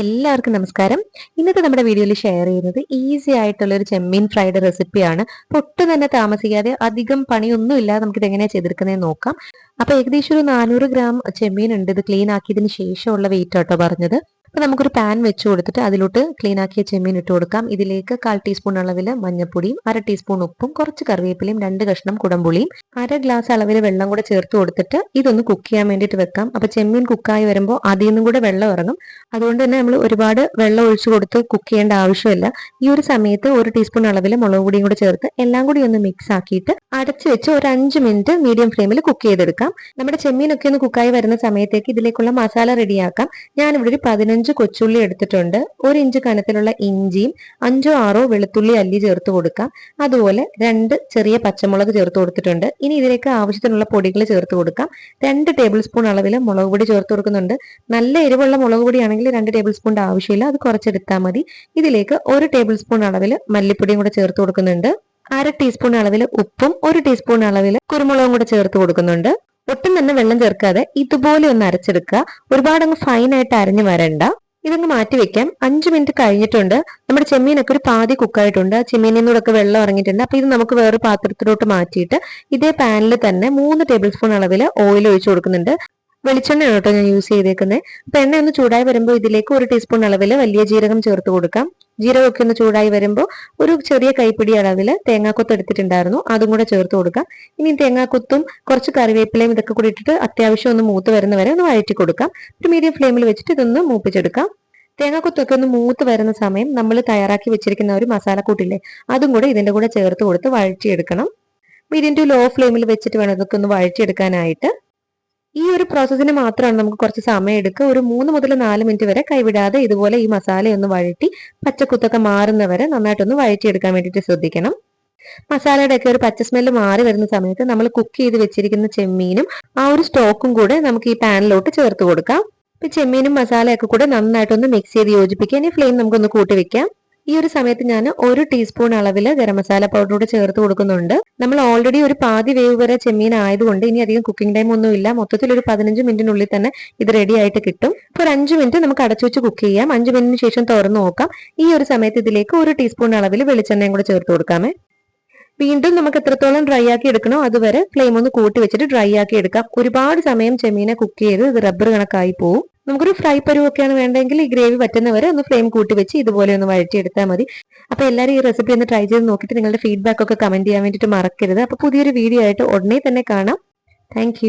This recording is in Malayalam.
എല്ലാവർക്കും നമസ്കാരം. ഇന്നത്തെ നമ്മുടെ വീഡിയോയിൽ ഷെയർ ചെയ്യുന്നത് ഈസി ആയിട്ടുള്ള ഒരു ചെമ്മീൻ ഫ്രൈഡ് റെസിപ്പിയാണ് ഒട്ടും തന്നെ താമസിക്കാതെ അധികം പണിയൊന്നും ഇല്ലാതെ നമുക്ക് ഇത് എങ്ങനെയാണ് ചെയ്തെടുക്കുന്നത് നോക്കാം. അപ്പൊ ഏകദേശം ഒരു നാനൂറ് ഗ്രാം ചെമ്മീൻ ഉണ്ട്. ഇത് ക്ലീൻ ആക്കിയതിന് ശേഷമുള്ള വെയിറ്റ് ആട്ടോ പറഞ്ഞത്. അപ്പൊ നമുക്കൊരു പാൻ വെച്ച് കൊടുത്തിട്ട് അതിലോട്ട് ക്ലീൻ ആക്കിയ ചെമ്മീൻ ഇട്ട് കൊടുക്കാം. ഇതിലേക്ക് കാൽ ടീസ്പൂൺ അളവിൽ മഞ്ഞപ്പൊടിയും അര ടീസ്പൂൺ ഉപ്പും കുറച്ച് കറിവേപ്പിലയും രണ്ട് കഷ്ണം കുടംപുളിയും അര ഗ്ലാസ് അളവിൽ വെള്ളം കൂടെ ചേർത്ത് കൊടുത്തിട്ട് ഇതൊന്ന് കുക്ക് ചെയ്യാൻ വേണ്ടിയിട്ട് വെക്കാം. അപ്പോൾ ചെമ്മീൻ കുക്കായി വരുമ്പോൾ അതിൽ നിന്നും കൂടെ വെള്ളം ഇറങ്ങും. അതുകൊണ്ട് തന്നെ നമ്മൾ ഒരുപാട് വെള്ളം ഒഴിച്ചു കൊടുത്ത് കുക്ക് ചെയ്യേണ്ട ആവശ്യമില്ല. ഈ ഒരു സമയത്ത് ഒരു ടീസ്പൂൺ അളവിൽ മുളക് പൊടിയും കൂടെ ചേർത്ത് എല്ലാം കൂടി ഒന്ന് മിക്സ് ആക്കിയിട്ട് അടച്ചു വെച്ച് ഒരു അഞ്ച് മിനിറ്റ് മീഡിയം ഫ്ലെയിമിൽ കുക്ക് ചെയ്തെടുക്കാം. നമ്മുടെ ചെമ്മീനൊക്കെ ഒന്ന് കുക്കായി വരുന്ന സമയത്തേക്ക് ഇതിലേക്കുള്ള മസാല റെഡിയാക്കാം ഞാനിവിടെ ഒരു അഞ്ച് കൊച്ചുള്ളി എടുത്തിട്ടുണ്ട്. ഒരു ഇഞ്ച് കനത്തിലുള്ള ഇഞ്ചിയും അഞ്ചോ ആറോ വെളുത്തുള്ളി അല്ലി ചേർത്ത് കൊടുക്കാം. അതുപോലെ രണ്ട് ചെറിയ പച്ചമുളക് ചേർത്ത് കൊടുത്തിട്ടുണ്ട്. ഇനി ഇതിലേക്ക് ആവശ്യത്തിനുള്ള പൊടികൾ ചേർത്ത് കൊടുക്കാം. രണ്ട് ടേബിൾ സ്പൂൺ അളവിൽ മുളക് പൊടി ചേർത്ത് കൊടുക്കുന്നുണ്ട്. നല്ല എരിവുള്ള മുളക് പൊടിയാണെങ്കിൽ രണ്ട് ടേബിൾ സ്പൂണിന്റെ ആവശ്യമില്ല. അത് കുറച്ചെടുത്താൽ മതി. ഇതിലേക്ക് ഒരു ടേബിൾ സ്പൂൺ അളവിൽ മല്ലിപ്പൊടിയും കൂടെ ചേർത്ത് കൊടുക്കുന്നുണ്ട്. അര ടീസ്പൂൺ അളവിൽ ഉപ്പും ഒരു ടീസ്പൂൺ അളവിൽ കുരുമുളകും കൂടെ ചേർത്ത് കൊടുക്കുന്നുണ്ട്. ഒട്ടും തന്നെ വെള്ളം ചേർക്കാതെ ഇതുപോലെ ഒന്ന് അരച്ചെടുക്കുക. ഒരുപാട് അങ്ങ് ഫൈനായിട്ട് അരഞ്ഞു വരണ്ട. ഇതൊന്ന് മാറ്റി വെക്കാം. അഞ്ച് മിനിറ്റ് കഴിഞ്ഞിട്ടുണ്ട്. നമ്മുടെ ചെമ്മീനൊക്കെ ഒരു പാതി കുക്കായിട്ടുണ്ട് ചെമ്മീനിൽ നിന്നൂടൊക്കെ വെള്ളം ഇറങ്ങിയിട്ടുണ്ട്. അപ്പൊ ഇത് നമുക്ക് വേറൊരു പാത്രത്തിലോട്ട് മാറ്റിയിട്ട് ഇതേ പാനിൽ തന്നെ മൂന്ന് ടേബിൾ സ്പൂൺ അളവിൽ ഓയിൽ ഒഴിച്ചു കൊടുക്കുന്നുണ്ട്. വെളിച്ചെണ്ണയാണ് കേട്ടോ ഞാൻ യൂസ് ചെയ്തേക്കുന്നത് അപ്പൊ എണ്ണ ഒന്ന് ചൂടായി വരുമ്പോൾ ഇതിലേക്ക് ഒരു ടീസ്പൂൺ അളവിൽ വലിയ ജീരകം ചേർത്ത് കൊടുക്കാം. ജീരകമൊക്കെ ഒന്ന് ചൂടായി വരുമ്പോൾ ഒരു ചെറിയ കൈപ്പിടി അളവിൽ തേങ്ങാക്കൊത്ത് എടുത്തിട്ടുണ്ടായിരുന്നു. അതും കൂടെ ചേർത്ത് കൊടുക്കാം. ഇനി തേങ്ങാക്കൊത്തും കുറച്ച് കറിവേപ്പിലയും ഇതൊക്കെ കൂടി ഇട്ടിട്ട് അത്യാവശ്യം ഒന്ന് മൂത്ത് വരുന്നവരെ ഒന്ന് വഴറ്റി കൊടുക്കാം. ഒരു മീഡിയം ഫ്ലെയിമിൽ വെച്ചിട്ട് ഇതൊന്ന് മൂപ്പിച്ചെടുക്കാം. തേങ്ങാക്കൊത്തൊക്കെ ഒന്ന് മൂത്ത് വരുന്ന സമയം നമ്മൾ തയ്യാറാക്കി വെച്ചിരിക്കുന്ന ഒരു മസാലക്കൂട്ടില്ലേ അതും കൂടെ ഇതിന്റെ കൂടെ ചേർത്ത് കൊടുത്ത് വഴറ്റിയെടുക്കണം. മീഡിയം ടു ലോ ഫ്ലെയിമിൽ വെച്ചിട്ട് വേണം ഇതൊക്കെ ഒന്ന് വഴറ്റിയെടുക്കാനായിട്ട്. ഈ ഒരു പ്രോസസ്സിന് മാത്രമാണ് നമുക്ക് കുറച്ച് സമയം എടുക്കുക. ഒരു മൂന്ന് മുതൽ നാല് മിനിറ്റ് വരെ കൈവിടാതെ ഇതുപോലെ ഈ മസാല ഒന്ന് വഴറ്റി പച്ചക്കുത്തൊക്കെ മാറുന്നവരെ നന്നായിട്ടൊന്ന് വഴറ്റിയെടുക്കാൻ വേണ്ടിയിട്ട് ശ്രദ്ധിക്കണം. മസാലയുടെ ഒക്കെ ഒരു പച്ച സ്മെല്ല് മാറി വരുന്ന സമയത്ത് നമ്മൾ കുക്ക് ചെയ്ത് വെച്ചിരിക്കുന്ന ചെമ്മീനും ആ ഒരു സ്റ്റോക്കും കൂടെ നമുക്ക് ഈ പാനിലോട്ട് ചേർത്ത് കൊടുക്കാം. ഇപ്പൊ ചെമ്മീനും മസാലയൊക്കെ കൂടെ നന്നായിട്ടൊന്ന് മിക്സ് ചെയ്ത് യോജിപ്പിക്കുക. ഇനി ഫ്ലെയിം നമുക്കൊന്ന് കൂട്ടി വെക്കാം. ഈ ഒരു സമയത്ത് ഞാൻ ഒരു ടീസ്പൂൺ അളവിൽ ഗരം മസാല പൗഡർ കൂടെ ചേർത്ത് കൊടുക്കുന്നുണ്ട്. നമ്മൾ ഓൾറെഡി ഒരു പാതി വേവ് വരെ ചെമ്മീൻ ആയതുകൊണ്ട് ഇനി അധികം കുക്കിംഗ് ടൈം ഒന്നും ഇല്ല. മൊത്തത്തിൽ ഒരു പതിനഞ്ച് മിനിറ്റിനുള്ളിൽ തന്നെ ഇത് റെഡി ആയിട്ട് കിട്ടും. അപ്പോൾ ഒരു അഞ്ച് മിനിറ്റ് നമുക്ക് അടച്ചു വെച്ച് കുക്ക് ചെയ്യാം. അഞ്ച് മിനിറ്റിന് ശേഷം തുറന്നു നോക്കാം. ഈ ഒരു സമയത്ത് ഇതിലേക്ക് ഒരു ടീസ്പൂൺ അളവിൽ വെളിച്ചെണ്ണയും കൂടെ ചേർത്ത് കൊടുക്കാമേ. വീണ്ടും നമുക്ക് എത്രത്തോളം ഡ്രൈ ആക്കി എടുക്കണോ അതുവരെ ഫ്ലെയിം ഒന്ന് കൂട്ടി വെച്ചിട്ട് ഡ്രൈ ആക്കി എടുക്കാം. ഒരുപാട് സമയം ചെമ്മീനെ കുക്ക് ചെയ്ത് ഇത് റബ്ബർ കണക്കായി പോവും. നമുക്കൊരു ഫ്രൈ പരുവൊക്കെയാണ് വേണ്ടതെങ്കിൽ ഈ ഗ്രേവി പറ്റുന്നവരെ ഒന്ന് ഫ്ലെയിം കൂട്ടി വെച്ച് ഇതുപോലെ ഒന്ന് വഴറ്റിയെടുത്താൽ മതി. അപ്പോൾ എല്ലാവരും ഈ റെസിപ്പി ഒന്ന് ട്രൈ ചെയ്ത് നോക്കിയിട്ട് നിങ്ങളുടെ ഫീഡ്ബാക്ക് ഒക്കെ കമന്റ് ചെയ്യാൻ വേണ്ടിയിട്ട് മറക്കരുത്. അപ്പോൾ പുതിയൊരു വീഡിയോ ആയിട്ട് ഉടനെ തന്നെ കാണാം. താങ്ക്